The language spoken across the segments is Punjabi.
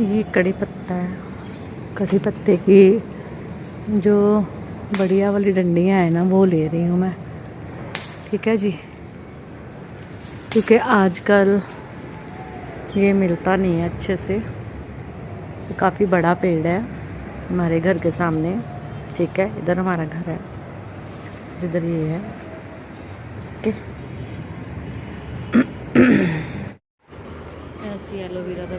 ये कड़ी पत्ता है। कड़ी पत्ते की जो बढ़िया वाली डंडियाँ हैं ना, वो ले रही हूँ मैं। ठीक है जी? क्योंकि आजकल ये मिलता नहीं है अच्छे से। तो काफ़ी बड़ा पेड़ है हमारे घर के सामने। ठीक है, इधर हमारा घर है। इधर ये है। ओके ऐसी एलोवेरा का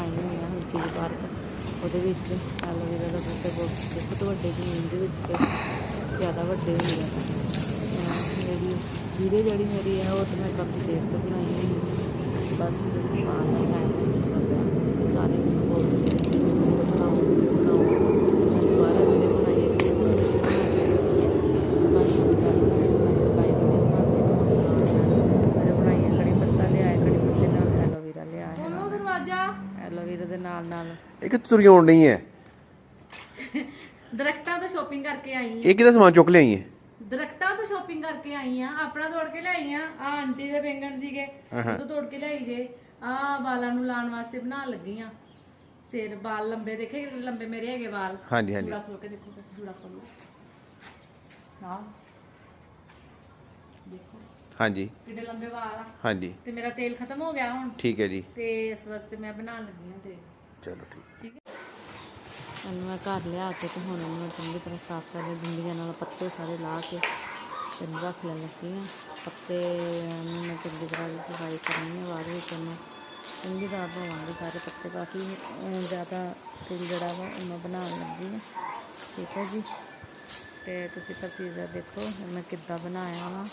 ਸਾਹਮਣੇ ਬਣਾਈ ਹੋਈ ਆ ਹਲਕੀ ਜਿਹੀ ਪਾਰਕ ਉਹਦੇ ਵਿੱਚ ਐਲੋਵੇਰਾ ਦਾ ਬੂਟਾ ਬਹੁਤ ਬਹੁਤ ਵੱਡੇ ਜ਼ਮੀਨ ਦੇ ਵਿੱਚ ਤੇ ਜ਼ਿਆਦਾ ਵੱਡੇ ਹੋਏ ਆ। ਮੇਰੀ ਵੀਡੀਓ ਜਿਹੜੀ ਮੇਰੀ ਹੈ ਉਹ ਤਾਂ ਮੈਂ ਕਾਫੀ ਦੇਰ ਤੋਂ ਬਣਾਈ ਹੋਈ ਬਸ ਪਾਣ ਦਾ ਟਾਈਮ ਨਹੀਂ ਨਿਕਲਦਾ ਸਾਰੇ ਮੈਨੂੰ ਬੋਲਦੇ ਨੇ ਕਿ ਵੀਡੀਓ ਬਣਾਓ ਬਣਾਓ ਮੈਂ ਦੁਬਾਰਾ ਵੀਡੀਓ ਬਣਾਈ ਹੈ ਕਿ ਬਸ ਹੁਣ ਗੱਲ ਮੈਂ ਇਸ ਤਰ੍ਹਾਂ ਇੱਕ ਲਾਈਵ ਵੀਡੀਓ ਬਣਾਉਂਦੀ ਹਾਂ ਉਸ ਤਰ੍ਹਾਂ ਮੇਰੇ ਬਣਾਈਆਂ ਕੜੀ ਪੱਤਾ ਲਿਆਏ ਕੜੀ ਪੱਤੇ ਨਾਲ ਐਲੋਵੇਰਾ ਲਿਆਏ ਖੋਲੋ ਦਰਵਾਜ਼ਾ ਐਲੋਵੇਰਾ ਦੇ ਨਾਲ ਨਾਲ ਤੁਰੀਆਂ ਹੋਣ ਨਹੀਂ ਹੈ ਦਰਖਤਾਂ ਤੋਂ ਸ਼ੋਪਿੰਗ ਕਰਕੇ ਆਈ ਇਹ ਕਿਹਦਾ ਸਮਾਨ ਚੁੱਕ ਲਿਆਈ ਹੈ ਦਰਖਤਾਂ ਤੋਂ ਸ਼ੋਪਿੰਗ ਕਰਕੇ ਆਈ ਆ। ਆਪਣਾ ਤੋੜ ਕੇ ਲਿਆਈ ਆ। ਆ ਆਂਟੀ ਦੇ ਬੈਂਗਣ ਸੀਗੇ ਉਹ ਤੋੜ ਕੇ ਲਿਆਈ ਜੇ। ਆ ਵਾਲਾਂ ਨੂੰ ਲਾਉਣ ਵਾਸਤੇ ਬਣਾਉਣ ਲੱਗੀ ਆ। ਸਿਰ ਵਾਲ ਲੰਬੇ ਦੇਖੇ ਲੰਬੇ ਮੇਰੇ ਹੈਗੇ ਵਾਲ। ਹਾਂਜੀ ਹਾਂਜੀ। ਜੂੜਾ ਖੋਲ ਕੇ ਦੇਖੋ ਜੂੜਾ ਖੋਲੋ ਨਾ ਦੇਖੋ। ਹਾਂਜੀ। ਕਿੰਨੇ ਲੰਬੇ ਵਾਲ ਆ। ਹਾਂਜੀ। ਤੇ ਮੇਰਾ ਤੇਲ ਖਤਮ ਹੋ ਗਿਆ ਹੁਣ। ਠੀਕ ਹੈ ਜੀ। ਤੇ ਇਸ ਵਾਸਤੇ ਮੈਂ ਬਣਾਉਣ ਲੱਗੀ ਆ ਤੇ ਚਲੋ ਠੀਕ। ਇਹਨੂੰ ਮੈਂ ਘਰ ਲਿਆ ਕੇ ਤੇ ਹੁਣ ਇਹਨੂੰ ਮੈਂ ਚੰਗੀ ਤਰ੍ਹਾਂ ਸਾਫ਼ ਕਰ ਲਈ ਡੰਡੀਆਂ ਨਾਲ ਪੱਤੇ ਸਾਰੇ ਲਾ ਕੇ ਤੇ ਇਹਨੂੰ ਰੱਖ ਲੈਣ ਲੱਗੀ ਹਾਂ। ਪੱਤੇ ਨੂੰ ਮੈਂ ਚੰਗੀ ਤਰ੍ਹਾਂ ਦੀ ਸਫ਼ਾਈ ਕਰਨੀ ਹੈ ਬਾਅਦ ਵਿੱਚ ਇਹਨੂੰ ਚੰਗੀ ਤਰ੍ਹਾਂ ਧੋਵਾਂਗੀ, ਸਾਰੇ ਪੱਤੇ ਕਾਫੀ ਜ਼ਿਆਦਾ ਤੇਲ ਜਿਹੜਾ ਵਾ ਉਹ ਮੈਂ ਬਣਾਉਣ ਲੱਗੀ ਹਾਂ। ਠੀਕ ਹੈ ਜੀ? ਤੇ ਤੁਸੀਂ ਪ੍ਰੋਸੀਜਰ ਦੇਖੋ, ਮੈਂ ਕਿੱਦਾਂ ਬਣਾਇਆ ਵਾ।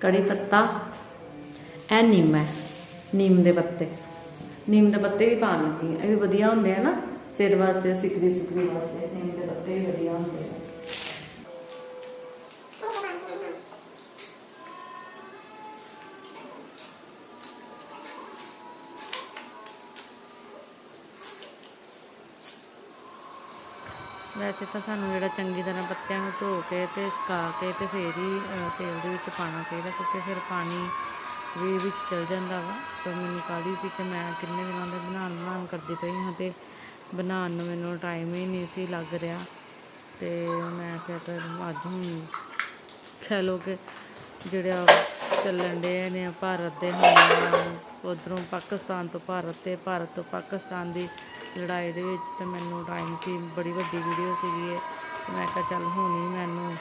ਕੜੀ ਪੱਤਾ, ਇਹ ਨਿੰਮ ਹੈ, ਨਿੰਮ ਦੇ ਪੱਤੇ। ਨਿੰਮ ਦੇ ਪੱਤੇ ਵੀ ਪਾਉਣ ਲੱਗੀ ਇਹ ਵੀ ਵਧੀਆ ਹੁੰਦੇ ਆ ਨਾ, ਸਿਰ ਵਾਸਤੇ ਸਿਕਰੀ ਸੁਕਰੀ ਵਾਸਤੇ, ਨਿੰਮ ਦੇ ਪੱਤੇ ਵੀ ਵਧੀਆ ਹੁੰਦੇ ਆ। ਵੈਸੇ ਤਾਂ ਸਾਨੂੰ ਜਿਹੜਾ ਚੰਗੀ ਤਰ੍ਹਾਂ ਪੱਤਿਆਂ ਨੂੰ ਧੋ ਕੇ ਤੇ ਸੁਕਾ ਕੇ ਤੇ ਫੇਰ ਹੀ ਤੇਲ ਦੇ ਵਿੱਚ ਪਾਉਣਾ ਚਾਹੀਦਾ ਕਿਉਂਕਿ ਫਿਰ ਪਾਣੀ ਵੀ ਵਿੱਚ ਚਲ ਜਾਂਦਾ ਵਾ। ਤਾਂ ਮੈਨੂੰ ਕਾਹਲੀ ਸੀ ਕਿ ਮੈਂ ਕਿੰਨੇ ਦਿਨਾਂ ਦੇ ਬਣਾਉਣ ਬਣਾਉਣ ਕਰਦੀ ਪਈ ਹਾਂ ਤੇ ਬਣਾਉਣ ਨੂੰ ਮੈਨੂੰ ਟਾਈਮ ਹੀ ਨਹੀਂ ਸੀ ਲੱਗ ਰਿਹਾ। ਤੇ ਮੈਂ ਫਿਰ ਅੱਜ ਹੁਣ ਕਹਿ ਲਓ ਕਿ ਜਿਹੜਾ ਚੱਲਣ ਦੇ ਨੇ ਭਾਰਤ ਦੇ ਹੁਣ ਉਧਰੋਂ ਪਾਕਿਸਤਾਨ ਤੋਂ ਭਾਰਤ ਤੇ, ਭਾਰਤ ਤੋਂ ਪਾਕਿਸਤਾਨ ਦੀ ਲੜਾਈ ਦੇ ਵਿੱਚ ਤਾਂ ਮੈਨੂੰ ਟਾਈਮ ਸੀ, ਬੜੀ ਵੱਡੀ ਵੀਡੀਓ ਸੀਗੀ ਇਹ। ਮੈਂ ਕਿਹਾ ਚੱਲ ਹੁਣ ਹੀ ਮੈਨੂੰ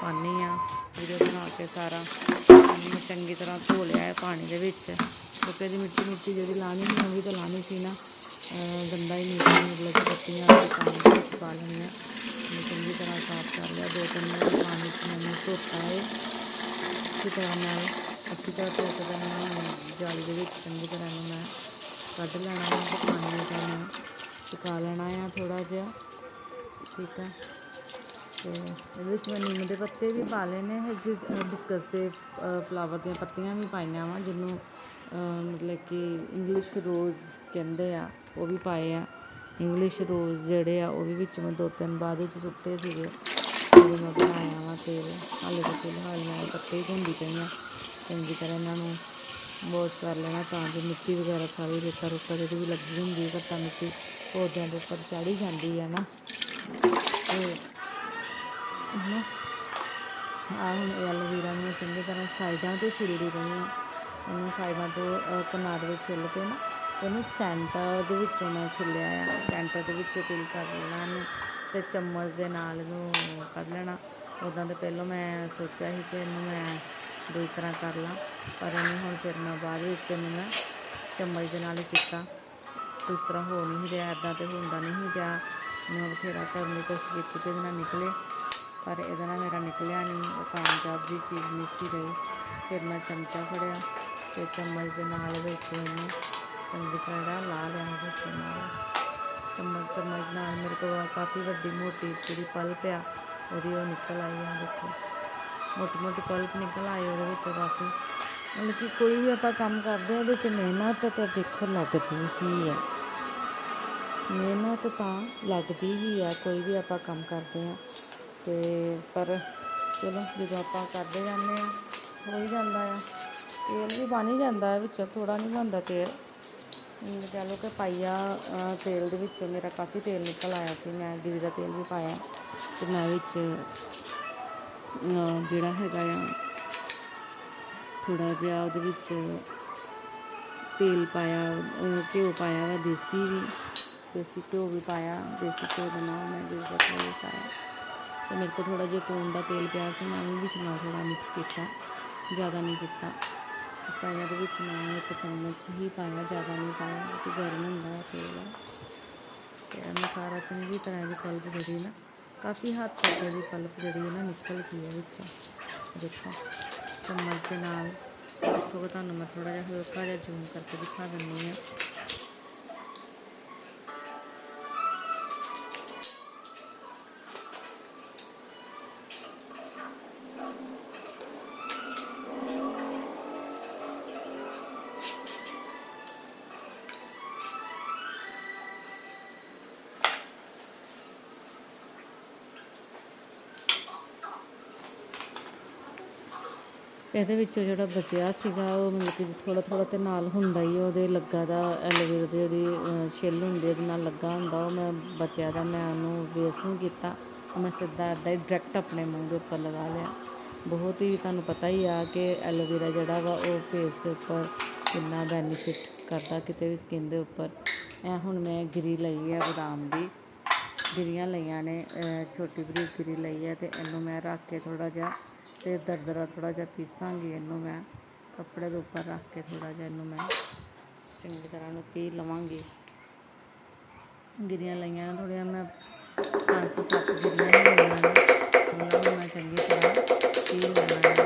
ਪਾਣੀ ਆ ਵੀਡੀਓ ਬਣਾ ਕੇ ਸਾਰਾ। ਮੈਂ ਚੰਗੀ ਤਰ੍ਹਾਂ ਧੋ ਲਿਆ ਹੈ ਪਾਣੀ ਦੇ ਵਿੱਚ। ਕਿਉਂਕਿ ਇਹਦੀ ਮਿੱਟੀ ਮਿੱਟੀ ਜਿਹੜੀ ਲਾਣੀ ਸੀ, ਉਹ ਵੀ ਤਾਂ ਲਾਣੀ ਸੀ ਨਾ। ਗੰਦਾ ਹੀ ਨਹੀਂ ਮਤਲਬ ਕਿ ਪੱਤੀਆਂ ਤੇ ਪਾਣੀ ਵਿੱਚ ਪਾ ਲੈਣੀਆਂ ਮੈਂ ਚੰਗੀ ਤਰ੍ਹਾਂ ਸਾਫ਼ ਕਰ ਲਿਆ, ਦੋ ਤਿੰਨ ਵਾਰ ਪਾਣੀ 'ਚ ਮੈਨੂੰ ਧੋਤਾ ਹੈ ਅੱਛੀ ਤਰ੍ਹਾਂ ਨਾਲ, ਅੱਛੀ ਤਰ੍ਹਾਂ ਧੋ ਕੇ ਮੈਂ ਜਾਲੀ ਦੇ ਵਿੱਚ ਚੰਗੀ ਤਰ੍ਹਾਂ ਨੂੰ ਮੈਂ ਕੱਢ ਲੈਣਾ ਹੈ ਪਾਣੀ ਨੂੰ ਮੈਂ ਸੁਕਾ ਲੈਣਾ ਆ ਥੋੜਾ ਜਿਹਾ। ਠੀਕ ਹੈ ਤੇ ਇਹਦੇ ਵਿੱਚ ਮੈਂ ਨਿੰਮ ਦੇ ਪੱਤੇ ਵੀ ਪਾ ਲਏ ਨੇ। ਜਿਸ ਡਿਸਕਸ ਦੇ ਫਲਾਵਰ ਦੀਆਂ ਪੱਤੀਆਂ ਵੀ ਪਾਈਆਂ ਵਾ, ਜਿਹਨੂੰ ਮਤਲਬ ਕਿ ਇੰਗਲਿਸ਼ ਰੋਜ਼ ਕਹਿੰਦੇ ਆ, ਉਹ ਵੀ ਪਾਏ ਆ। ਇੰਗਲਿਸ਼ ਰੋਜ਼ ਜਿਹੜੇ ਆ, ਉਹ ਵੀ ਵਿੱਚ ਮੈਂ ਦੋ ਤਿੰਨ ਬਾਅਦ ਵਿੱਚ ਸੁੱਟੇ ਸੀਗੇ। ਜਦੋਂ ਮੈਂ ਬਣਾਇਆ ਵਾ ਤੇਲ। ਹਾਲੇ ਤਾਂ ਫਿਲਹਾਲ ਮੈਂ ਪੱਤੇ ਹੀ ਧੁੰਦੀ ਪਈ ਚੰਗੀ ਤਰ੍ਹਾਂ ਇਹਨਾਂ ਨੂੰ ਵਾਸ਼ ਕਰ ਲੈਣਾ ਤਾਂ ਜੋ ਮਿੱਟੀ ਵਗੈਰਾ ਸਾਰੀ ਰੇਤਾ ਰੁੱਕਾ ਜਿਹੜੀ ਵੀ ਲੱਗੀ ਹੁੰਦੀ ਹੈ ਘੱਟਾ ਮਿੱਟੀ ਪੌਦਿਆਂ ਦੇ ਉੱਪਰ ਚੜੀ ਜਾਂਦੀ ਹੈ ਨਾ। ਤੇ ਨਾ ਆ ਹੁਣ ਐਲੋਵੇਰਾ ਨੂੰ ਚੰਗੀ ਤਰ੍ਹਾਂ ਸਾਈਡਾਂ ਤੋਂ ਛਿੱਲਦੀ ਪਈ ਹਾਂ ਇਹਨੂੰ ਸਾਈਡਾਂ ਤੋਂ ਅਹ, ਕਿਨਾਰੇ ਵਿੱਚ ਛਿੱਲ ਕੇ ਨਾ ਇਹਨੂੰ ਸੈਂਟਰ ਦੇ ਵਿੱਚੋਂ ਮੈਂ ਛਿੱਲਿਆ ਆ। ਸੈਂਟਰ ਦੇ ਵਿੱਚੋਂ ਤਿਲ ਕਰ ਲੈਣਾ ਇਹਨੂੰ ਤੇ ਚਮਚ ਦੇ ਨਾਲ ਇਹਨੂੰ ਕੱਢ ਲੈਣਾ। ਉਦਾਂ ਤਾਂ ਪਹਿਲਾਂ ਮੈਂ ਸੋਚਿਆ ਸੀ ਕਿ ਇਹਨੂੰ ਮੈਂ ਦੂਜੀ ਤਰ੍ਹਾਂ ਕਰ ਲਾਂ। ਪਰ ਇਹਨੂੰ ਹੁਣ ਫਿਰ ਮੈਂ ਬਾਅਦ ਵਿੱਚ ਇਹਨੂੰ ਮੈਂ ਚਮਚ ਦੇ ਨਾਲ ਕੀਤਾ। ਇਸ ਤਰ੍ਹਾਂ ਹੋ ਨਹੀਂ ਰਿਹਾ ਇੱਦਾਂ ਤੇ ਹੁੰਦਾ ਨਹੀਂ ਰਿਹਾ ਮੈਂ ਬਥੇਰਾ ਕਰਨ ਦੀ ਕੋਸ਼ਿਸ਼ ਕੀਤੀ ਕਿ ਇਹਦੇ ਨਾਲ ਨਿਕਲੇ। ਪਰ ਇਹਦੇ ਨਾਲ ਮੇਰਾ ਨਿਕਲਿਆ ਨਹੀਂ। ਉਹ ਕਾਮਯਾਬ ਦੀ ਚੀਜ਼ ਨਹੀਂ ਸੀ ਰਹੀ ਫਿਰ ਮੈਂ ਚਮਚਾ ਫੜਿਆ ਤੇ ਚਮਚ ਦੇ ਨਾਲ ਵਿੱਚ ਇਹਨੂੰ ਚੰਗੀ ਤਰ੍ਹਾਂ ਜਿਹੜਾ ਲਾ ਲਿਆ ਵਿੱਚ ਨਾਲ। ਚਮਚ ਚਮਚ ਨਾਲ ਮੇਰੇ ਕੋਲ ਕਾਫੀ ਵੱਡੀ ਮੋਟੀ ਜਿਹੜੀ ਪਲਪ ਆ ਉਹਦੀ ਉਹ ਨਿਕਲ ਆਈ ਆ ਦੇਖੋ। ਮੋਟੀ ਮੋਟੀ ਪਲਪ ਨਿਕਲ ਆਏ ਉਹਦੇ ਵਿੱਚੋਂ ਕਾਫੀ ਮਤਲਬ ਕਿ ਕੋਈ ਵੀ ਆਪਾਂ ਕੰਮ ਕਰਦੇ ਹਾਂ ਉਹਦੇ 'ਚ ਮਿਹਨਤ ਤਾਂ ਦੇਖੋ ਲੱਗਦੀ ਹੀ ਹੈ। ਮਿਹਨਤ ਤਾਂ ਲੱਗਦੀ ਹੀ ਹੈ ਕੋਈ ਵੀ ਆਪਾਂ ਕੰਮ ਕਰਦੇ ਹਾਂ। ਤੇ ਪਰ ਚਲੋ ਜਦੋਂ ਆਪਾਂ ਕਰਦੇ ਜਾਂਦੇ ਹਾਂ ਹੋ ਹੀ ਜਾਂਦਾ ਆ। ਤੇਲ ਵੀ ਬਣ ਹੀ ਜਾਂਦਾ ਹੈ ਵਿੱਚੋਂ ਥੋੜਾ ਨਹੀਂ ਬਣਦਾ ਤੇਲ। ਹੁਣ ਕਹਿ ਲਓ ਕਿ ਪਾਈਆ ਅ, ਤੇਲ ਦੇ ਵਿੱਚੋਂ ਮੇਰਾ ਕਾਫੀ ਤੇਲ ਨਿਕਲ ਆਇਆ ਸੀ। ਮੈਂ ਗਿਰੀ ਦਾ ਤੇਲ ਵੀ ਪਾਇਆ। ਤੇ ਮੈਂ ਵਿੱਚ ਜਿਹੜਾ ਹੈਗਾ ਆ ਥੋੜਾ ਜਿਹਾ ਉਹਦੇ ਵਿੱਚ ਤੇਲ ਪਾਇਆ ਘਿਓ ਪਾਇਆ ਵਾ, ਦੇਸੀ ਵੀ, ਦੇਸੀ ਘਿਓ ਵੀ ਪਾਇਆ, ਦੇਸੀ ਘਿਓ ਦੇ ਨਾਲ ਮੈਂ ਗਿਰੀ ਦਾ ਵੀ ਪਾਇਆ ਤੇ ਮੇਰੇ ਕੋਲ ਥੋੜਾ ਜਿਹਾ ਤੂਣ ਦਾ ਤੇਲ ਪਿਆ ਸੀ, ਮੈਂ ਵੀ ਵਿੱਚ ਨਾਲ ਥੋੜਾ ਮਿਕਸ ਕੀਤਾ, ਜ਼ਿਆਦਾ ਨਹੀਂ ਕੀਤਾ। ਪਾਇਆ ਦੇ ਵਿੱਚ ਮੈਂ ਇੱਕ ਚਮਚ ਹੀ ਪਾਇਆ, ਜ਼ਿਆਦਾ ਨਹੀਂ ਪਾਇਆ, ਕਿਉਂਕਿ ਗਰਮ ਹੁੰਦਾ ਤੇਲ। ਤੇ ਇਹਨੂੰ ਸਾਰਾ ਚੰਗੀ ਤਰ੍ਹਾਂ ਦੀ ਪਲਪ ਜਿਹੜੀ ਨਾ ਕਾਫੀ ਹੱਦ ਤੱਕ ਇਹਦੀ ਪਲਪ ਜਿਹੜੀ ਹੈ ਨਾ ਨਿਕਲ ਗਈ ਹੈ ਵਿੱਚੋਂ। ਦੇਖੋ ਚਮਚ ਦੇ ਨਾਲ ਦੇਖੋ ਤੁਹਾਨੂੰ ਮੈਂ ਥੋੜਾ ਜਿਹਾ ਹਲਕਾ ਜਿਹਾ ਜ਼ੂਮ ਕਰਕੇ ਦਿਖਾ ਦਿੰਦੀ ਹਾਂ। ਇਹਦੇ ਵਿੱਚੋਂ ਜਿਹੜਾ ਬਚਿਆ ਸੀਗਾ, ਉਹ ਮਤਲਬ ਕਿ ਥੋੜਾ ਥੋੜਾ ਤੇ ਨਾਲ ਹੁੰਦਾ ਹੀ ਉਹਦੇ ਲੱਗਾ ਦਾ ਐਲੋਵੇਰਾ ਦੀ ਜਿਹੜੀ ਛਿੱਲ ਹੁੰਦੀ ਉਹਦੇ ਨਾਲ ਲੱਗਾ ਹੁੰਦਾ, ਉਹ ਮੈਂ ਬਚਿਆ ਦਾ ਮੈਂ ਉਹਨੂੰ ਵੇਸਟ ਨਹੀਂ ਕੀਤਾ। ਮੈਂ ਸਿੱਧਾ ਇੱਦਾਂ ਹੀ ਡਾਇਰੈਕਟ ਆਪਣੇ ਮੂੰਹ ਦੇ ਉੱਪਰ ਲਗਾ ਲਿਆ। ਬਹੁਤ ਹੀ ਤੁਹਾਨੂੰ ਪਤਾ ਹੀ ਆ ਕਿ ਐਲੋਵੇਰਾ ਜਿਹੜਾ ਵਾ, ਉਹ ਫੇਸ ਦੇ ਉੱਪਰ ਕਿੰਨਾ ਬੈਨੀਫਿਟ ਕਰਦਾ ਕਿਤੇ ਵੀ ਸਕਿਨ ਦੇ ਉੱਪਰ। ਇਹ ਹੁਣ ਮੈਂ ਗਿਰੀ ਲਈ ਹੈ ਬਦਾਮ ਦੀ। ਗਿਰੀਆਂ ਲਈਆਂ ਨੇ ਛੋਟੀ ਬਰੀਕ ਗਿਰੀ ਲਈ ਹੈ ਤੇ ਇਹਨੂੰ ਮੈਂ ਰੱਖ ਕੇ ਥੋੜਾ ਜਿਹਾ ਤੇ ਦਰਦਰਾ ਥੋੜਾ ਜਿਹਾ ਪੀਸਾਂਗੀ ਇਹਨੂੰ ਮੈਂ, ਕੱਪੜੇ ਦੇ ਉੱਪਰ ਰੱਖ ਕੇ ਥੋੜਾ ਜਿਹਾ ਇਹਨੂੰ ਮੈਂ ਚੰਗੀ ਤਰ੍ਹਾਂ ਨੂੰ ਪੀ ਲਵਾਂਗੀ। ਗਿਰੀਆਂ ਲਈਆਂ ਨੇ ਥੋੜ੍ਹੀਆਂ, ਮੈਂ ਪੰਜ ਤੋਂ ਸੱਤ ਗਿਰੀਆਂ ਹੀ ਲਈਆਂ ਨੇ। ਉਹਨਾਂ ਨੂੰ ਮੈਂ ਚੰਗੀ ਤਰ੍ਹਾਂ ਪੀ ਲੈਣਾ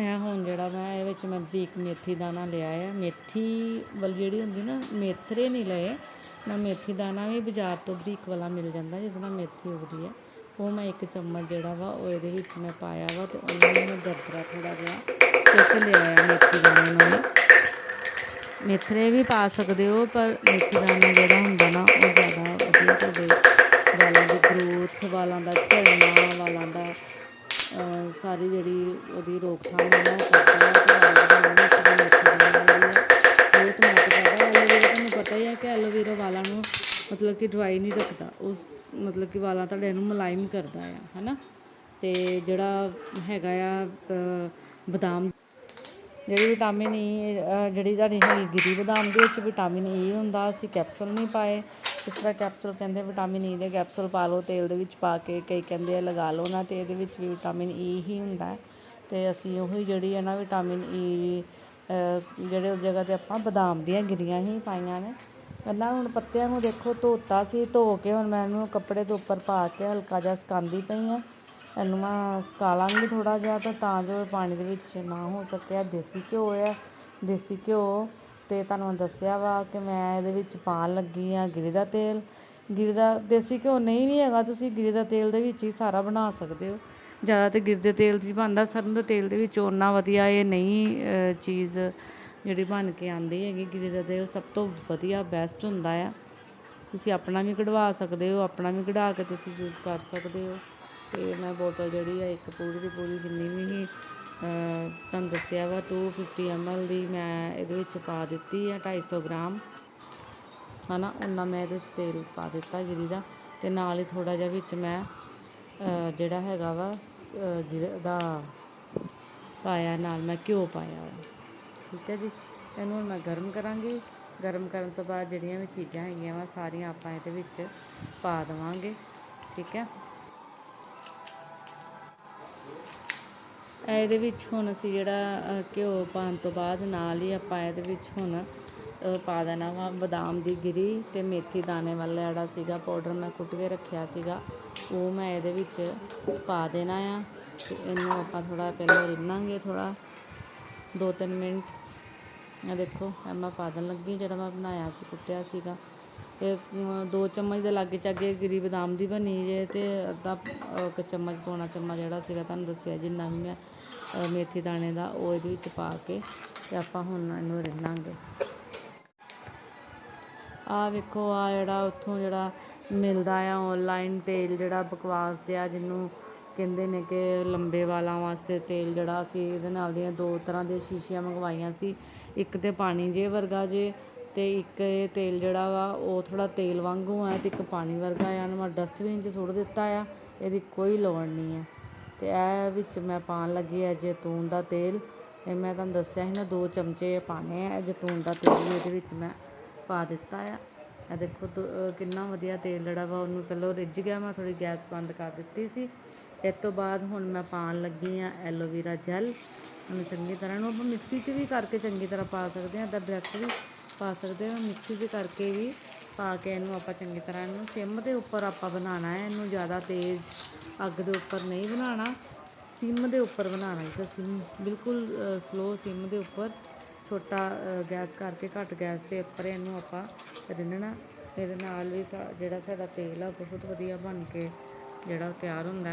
ਇਹ ਹੁਣ ਜਿਹੜਾ ਮੈਂ ਇਹ ਵਿੱਚ ਮੈਂ ਬਰੀਕ ਮੇਥੀ ਦਾਣਾ ਲਿਆ ਹੈ। ਮੇਥੀ ਵਾਲੀ ਜਿਹੜੀ ਹੁੰਦੀ ਨਾ, ਮੇਥਰੇ ਨਹੀਂ ਲਏ। ਮੈਂ ਮੇਥੀ ਦਾਣਾ ਵੀ ਬਾਜ਼ਾਰ ਤੋਂ ਬਰੀਕ ਵਾਲਾ ਮਿਲ ਜਾਂਦਾ, ਜਿਹਦੇ ਨਾਲ ਮੇਥੀ ਉਗਦੀ ਹੈ। ਉਹ ਮੈਂ ਇੱਕ ਚਮਚ ਜਿਹੜਾ ਵਾ, ਉਹ ਇਹਦੇ ਵਿੱਚ ਮੈਂ ਪਾਇਆ ਵਾ ਤੇ ਉਹਨੂੰ ਮੈਂ ਦਰਦਰਾ ਥੋੜਾ ਜਿਹਾ ਕੁੱਟ ਲਿਆ ਮੇਥੀ ਦਾਣੇ ਨੂੰ ਮੇਥਰੇ ਵੀ ਪਾ ਸਕਦੇ ਹੋ, ਪਰ ਮੇਥੀ ਦਾਣਾ ਜਿਹੜਾ ਹੁੰਦਾ ਨਾ, ਉਹ ਜ਼ਿਆਦਾ ਵਧੀਆ ਤੁਹਾਡੇ ਵਾਲਾਂ ਦੀ ਗਰੋਥ ਵਾਲਾਂ ਦਾ, ਝੜਨਾ ਵਾਲਾਂ ਦਾ ਸਾਰੀ ਜਿਹੜੀ ਉਹਦੀ ਰੋਕਥਾਮ ਹੈ ਨਾ ਉਹ ਕਰਦਾ ਹੈ, ਤੇ ਵਾਲਾਂ ਦੇ ਨਾਲ ਵਿੱਚ ਵੀ ਹੈ, ਬਹੁਤ ਮਦਦ ਹੈ। ਐਲੋਵੇਰਾ ਤੁਹਾਨੂੰ ਪਤਾ ਹੀ ਹੈ ਕਿ ਐਲੋਵੇਰਾ ਵਾਲਾਂ ਨੂੰ ਮਤਲਬ ਕਿ ਡਰਾਈ ਨਹੀਂ ਰੱਖਦਾ। ਉਸ ਮਤਲਬ ਕਿ ਵਾਲਾਂ ਤੁਹਾਡੇ ਨੂੰ ਮੁਲਾਇਮ ਕਰਦਾ ਆ, ਹਨਾ? ਤੇ ਜਿਹੜਾ ਹੈਗਾ ਆ ਬਦਾਮ, ਜਿਹੜੀ ਵਿਟਾਮਿਨ e, ਈ ਜਿਹੜੀ ਤੁਹਾਡੀ ਹੈਗੀ ਗਿਰੀ ਬਦਾਮ ਦੇ ਵਿੱਚ ਵਿਟਾਮਿਨ ਈ ਹੁੰਦਾ, ਅਸੀਂ ਕੈਪਸੂਲ ਨਹੀਂ ਪਾਏ। ਇਸ ਤਰ੍ਹਾਂ ਕੈਪਸੂਲ ਕਹਿੰਦੇ ਵਿਟਾਮਿਨ ਈ e ਦੇ ਕੈਪਸੂਲ ਪਾ ਲਓ, ਤੇਲ ਦੇ ਵਿੱਚ ਪਾ ਕੇ ਕਈ ਕਹਿੰਦੇ ਆ, ਲਗਾ ਲਓ ਨਾ, ਤੇ ਇਹਦੇ ਵਿੱਚ ਵੀ ਵਿਟਾਮਿਨ ਈ e ਹੀ ਹੁੰਦਾ ਹੈ। ਤੇ ਅਸੀਂ ਉਹੀ ਜਿਹੜੀ ਹੈ ਨਾ ਵਿਟਾਮਿਨ ਈ e, ਜਿਹੜੇ ਉਸ ਜਗ੍ਹਾ ਤੇ ਆਪਾਂ ਬਦਾਮ ਦੀਆਂ ਗਿਰੀਆਂ ਹੀ ਪਾਈਆਂ ਨੇ। ਪਹਿਲਾਂ ਹੁਣ ਪੱਤਿਆਂ ਨੂੰ ਦੇਖੋ, ਧੋਤਾ ਸੀ, ਧੋ ਕੇ ਹੁਣ ਮੈਂ ਇਹਨੂੰ ਕੱਪੜੇ ਦੇ ਉੱਪਰ ਪਾ ਕੇ ਹਲਕਾ ਜਿਹਾ ਸੁਕਾਉਂਦੀ ਪਈ ਹਾਂ। ਇਹਨੂੰ ਮੈਂ ਸੁਕਾ ਲਾਂਗੀ ਥੋੜਾ ਜਿਹਾ ਤਾਂ ਤਾਂ ਜੋ ਪਾਣੀ ਦੇ ਵਿੱਚ ਨਾ ਹੋ ਸਕਿਆ ਦੇਸੀ ਘਿਓ ਹੈ ਦੇਸੀ ਘਿਓ ਤੇ ਤੁਹਾਨੂੰ ਮੈਂ ਦੱਸਿਆ ਵਾ ਕਿ ਮੈਂ ਇਹਦੇ ਵਿੱਚ ਪਾਉਣ ਲੱਗੀ ਆ ਗਿਰੀ ਦਾ ਤੇਲ। ਗਿਰੀ ਦਾ ਦੇਸੀ ਘਿਓ ਨਹੀਂ ਵੀ ਹੈਗਾ, ਤੁਸੀਂ ਗਿਰੀ ਦਾ ਤੇਲ ਦੇ ਵਿੱਚ ਹੀ ਸਾਰਾ ਬਣਾ ਸਕਦੇ ਹੋ। ਜ਼ਿਆਦਾ ਤੇ ਗਿਰੀ ਦੇ ਤੇਲ 'ਚ ਹੀ ਬਣਦਾ, ਸਰੋਂ ਦੇ ਤੇਲ ਦੇ ਵਿੱਚ ਓਨਾ ਵਧੀਆ ਇਹ ਨਹੀਂ ਚੀਜ਼ ਜਿਹੜੀ ਬਣ ਕੇ ਆਉਂਦੀ ਹੈਗੀ। ਗਿਰੀ ਦਾ ਤੇਲ ਸਭ ਤੋਂ ਵਧੀਆ ਬੈਸਟ ਹੁੰਦਾ ਆ। ਤੁਸੀਂ ਆਪਣਾ ਵੀ ਕਢਵਾ ਸਕਦੇ ਹੋ, ਆਪਣਾ ਵੀ ਕਢਾ ਕੇ ਤੁਸੀਂ ਯੂਜ਼ ਕਰ ਸਕਦੇ ਹੋ। ਤੇ ਮੈਂ ਬੋਤਲ ਜਿਹੜੀ ਆ, ਇੱਕ ਪੂਰੀ ਦੀ ਪੂਰੀ ਜਿੰਨੀ ਵੀ ਹੀ ਤੁਹਾਨੂੰ ਦੱਸਿਆ ਵਾ 250 ml ਦੀ ਮੈਂ ਇਹਦੇ ਵਿੱਚ ਪਾ ਦਿੱਤੀ ਆ 250 ਗ੍ਰਾਮ। ਹਨਾ ਉਹਨਾਂ ਮੈਂ ਇਹਦੇ ਵਿੱਚ ਤੇਲ ਪਾ ਦਿੱਤਾ ਗਿਰੀ ਦਾ ਤੇ ਨਾਲ ਹੀ ਥੋੜਾ ਜਿਹਾ ਵਿੱਚ ਮੈਂ ਜਿਹੜਾ ਹੈਗਾ ਵਾ ਅਹ, ਦਾ ਪਾਇਆ ਨਾਲ ਮੈਂ ਘਿਓ ਪਾਇਆ ਵਾ। ਠੀਕ ਹੈ ਜੀ? ਇਹਨੂੰ ਮੈਂ ਗਰਮ ਕਰਾਂਗੀ। ਗਰਮ ਕਰਨ ਤੋਂ ਬਾਅਦ ਜਿਹੜੀਆਂ ਵੀ ਚੀਜ਼ਾਂ ਹੈਗੀਆਂ ਵਾ ਸਾਰੀਆਂ ਆਪਾਂ ਇਹਦੇ ਵਿੱਚ ਪਾ ਦੇਵਾਂਗੇ। ਠੀਕ ਹੈ? ਇਹਦੇ ਵਿੱਚ ਹੁਣ ਅਸੀਂ ਜਿਹੜਾ ਘਿਓ ਪਾਉਣ ਤੋਂ ਬਾਅਦ ਨਾਲ ਹੀ ਆਪਾਂ ਇਹਦੇ ਵਿੱਚ ਹੁਣ ਪਾ ਦੇਣਾ ਵਾ ਬਦਾਮ ਦੀ ਗਿਰੀ ਤੇ ਮੇਥੀ ਦਾਣੇ ਵਾਲਾ ਜਿਹੜਾ ਸੀਗਾ ਪਾਊਡਰ ਮੈਂ ਕੁੱਟ ਕੇ ਰੱਖਿਆ ਸੀਗਾ ਉਹ ਮੈਂ ਇਹਦੇ ਵਿੱਚ ਪਾ ਦੇਣਾ ਆ ਤੇ ਇਹਨੂੰ ਆਪਾਂ ਥੋੜਾ ਪਹਿਲਾਂ ਰਿੰਨਾਂਗੇ ਥੋੜਾ 2-3 ਮਿੰਟ। ਇਹ ਦੇਖੋ ਇਹ ਮੈਂ ਪਾ ਦੇਣ ਲੱਗੀ ਜਿਹੜਾ ਮੈਂ ਬਣਾਇਆ ਸੀ ਕੁੱਟਿਆ ਸੀਗਾ। ਤੇ ਅਮ, ਦੋ ਚਮਚ ਦੇ ਲਾਗੇ ਚਾਗੇ ਗਿਰੀ ਬਦਾਮ ਦੀ ਬਣੀ ਜੇ ਤੇ ਅੱਧਾ ਇੱਕ ਚਮਚ ਪੌਣਾ ਚਮਚ ਜਿਹੜਾ ਸੀਗਾ ਤੁਹਾਨੂੰ ਦੱਸਿਆ ਜਿੰਨਾ ਵੀ ਮੈਂ ਮੇਥੀ ਦਾਣੇ ਦਾ ਉਹ ਇਹਦੇ ਵਿੱਚ ਪਾ ਕੇ ਤੇ ਆਪਾਂ ਹੁਣ ਇਹਨੂੰ ਰਿੰਨਾਂਗੇ। ਆ ਵੇਖੋ ਆ ਜਿਹੜਾ ਉੱਥੋਂ ਜਿਹੜਾ ਮਿਲਦਾ ਆ ਆਨਲਾਈਨ ਤੇਲ ਜਿਹੜਾ ਬਕਵਾਸ ਜਿਹਾ ਜਿਹਨੂੰ ਕਹਿੰਦੇ ਨੇ ਕਿ ਲੰਬੇ ਵਾਲਾਂ ਵਾਸਤੇ ਤੇਲ ਜਿਹੜਾ ਅਸੀਂ ਇਹਦੇ ਨਾਲ ਦੀਆਂ ਦੋ ਤਰ੍ਹਾਂ ਦੀਆਂ ਸ਼ੀਸ਼ੀਆਂ ਮੰਗਵਾਈਆਂ ਸੀ। ਇੱਕ ਤੇ ਪਾਣੀ ਜੇ ਵਰਗਾ ਜੇ ਤੇ ਇੱਕ ਇਹ ਤੇਲ ਜਿਹੜਾ ਵਾ ਉਹ ਥੋੜਾ ਤੇਲ ਵਾਂਗੂ ਆ ਤੇ ਇੱਕ ਪਾਣੀ ਵਰਗਾ ਆ। ਇਹਨੂੰ ਮੈਂ ਡਸਟਬਿਨ 'ਚ ਸੁੱਟ ਦਿੱਤਾ ਆ। ਇਹਦੀ ਕੋਈ ਲੋੜ ਨਹੀਂ ਹੈ ਤੇ ਇਹ ਵਿੱਚ ਮੈਂ ਪਾਣ ਲੱਗੀ ਹੈ ਜੈਤੂਨ ਦਾ ਤੇਲ। ਇਹ ਮੈਂ ਤੁਹਾਨੂੰ ਦੱਸਿਆ ਸੀ ਨਾ, ਦੋ ਚਮਚੇ ਪਾਣੇ ਆ। ਇਹ ਜੈਤੂਨ ਦਾ ਤੇਲ ਵੀ ਇਹਦੇ ਵਿੱਚ ਮੈਂ ਪਾ ਦਿੱਤਾ ਆ। ਇਹ ਦੇਖੋ ਦੋ- ਕਿੰਨਾ ਵਧੀਆ ਤੇਲ ਜਿਹੜਾ ਵਾ, ਉਹਨੂੰ ਪਹਿਲਾਂ ਰਿੱਝ ਗਿਆ, ਮੈਂ ਥੋੜੀ ਗੈਸ ਬੰਦ ਕਰ ਦਿੱਤੀ ਸੀ। ਇਸ ਤੋਂ ਬਾਅਦ ਹੁਣ ਮੈਂ ਪਾਣ ਲੱਗੀ ਆ ਐਲੋਵੇਰਾ ਜੈਲ। ਉਹਨੂੰ ਚੰਗੀ ਤਰ੍ਹਾਂ ਨੂੰ ਆਪਾਂ ਮਿਕਸੀ 'ਚ ਵੀ ਕਰਕੇ ਚੰਗੀ ਤਰ੍ਹਾਂ ਪਾ ਸਕਦੇ ਹਾਂ ਤਾਂ ਡਾਇਰੈਕਟ ਵੀ ਪਾ ਸਕਦੇ ਹਾਂ। ਮਿਕਸੀ 'ਚ ਕਰਕੇ ਵੀ ਪਾ ਕੇ ਇਹਨੂੰ ਆਪਾਂ ਚੰਗੀ ਤਰ੍ਹਾਂ ਇਹਨੂੰ ਸਿਮ ਦੇ ਉੱਪਰ ਆਪਾਂ ਬਣਾਉਣਾ ਹੈ। ਇਹਨੂੰ ਜ਼ਿਆਦਾ ਤੇਜ਼ ਅੱਗ ਦੇ ਉੱਪਰ ਨਹੀਂ ਬਣਾਉਣਾ। ਸਿਮ ਦੇ ਉੱਪਰ ਬਣਾਉਣਾ ਹੈ ਸਿਮ, ਬਿਲਕੁਲ ਸਲੋ ਸਿਮ ਦੇ ਉੱਪਰ। ਛੋਟਾ ਗੈਸ ਕਰਕੇ ਘੱਟ ਗੈਸ ਦੇ ਉੱਪਰ ਇਹਨੂੰ ਆਪਾਂ ਰਿੰਨਣਾ। ਇਹਦੇ ਨਾਲ ਵੀ ਸਾ- ਜਿਹੜਾ ਸਾਡਾ ਤੇਲ ਆ ਬਹੁਤ ਵਧੀਆ ਬਣ ਕੇ ਜਿਹੜਾ ਤਿਆਰ ਹੁੰਦਾ।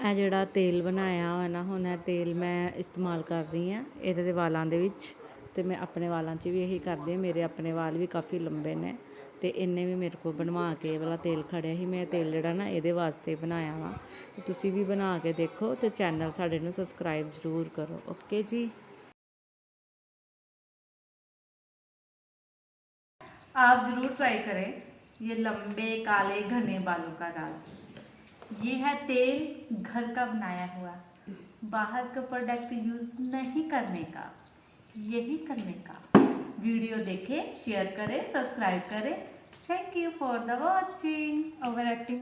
ਇਹ ਜਿਹੜਾ ਤੇਲ ਬਣਾਇਆ ਹੋਇਆ ਨਾ ਹੁਣ ਇਹ ਤੇਲ ਮੈਂ ਇਸਤੇਮਾਲ ਕਰ ਰਹੀ ਹਾਂ ਇਹਦੇ ਦੇ ਵਾਲਾਂ ਦੇ ਵਿੱਚ ਤੇ ਮੈਂ ਆਪਣੇ ਵਾਲਾਂ 'ਚ ਵੀ ਇਹੀ ਕਰਦੀ ਹਾਂ ਮੇਰੇ ਆਪਣੇ ਵਾਲ ਵੀ ਕਾਫੀ ਲੰਬੇ ਨੇ ਤੇ ਇਹਨੇ ਵੀ ਮੇਰੇ ਕੋਲ ਬਣਵਾ ਕੇ ਇਹ ਵਾਲਾ ਤੇਲ ਖੜਿਆ ਸੀ ਮੈਂ ਇਹ ਤੇਲ ਜਿਹੜਾ ਨਾ ਇਹਦੇ ਵਾਸਤੇ ਬਣਾਇਆ ਵਾ ਤੇ ਤੁਸੀਂ ਵੀ ਬਣਾ ਕੇ ਦੇਖੋ ਤੇ ਚੈਨਲ ਸਾਡੇ ਨੂੰ ਸਬਸਕ੍ਰਾਈਬ ਜ਼ਰੂਰ ਕਰੋ ਓਕੇ ਜੀ आप जरूर ट्राई करें ये लंबे काले घने बालों का राज ये है तेल घर का बनाया हुआ। बाहर का प्रोडक्ट यूज़ नहीं करने का। यही करने का। वीडियो देखें शेयर करें सब्सक्राइब करें। Thank you for the watching over acting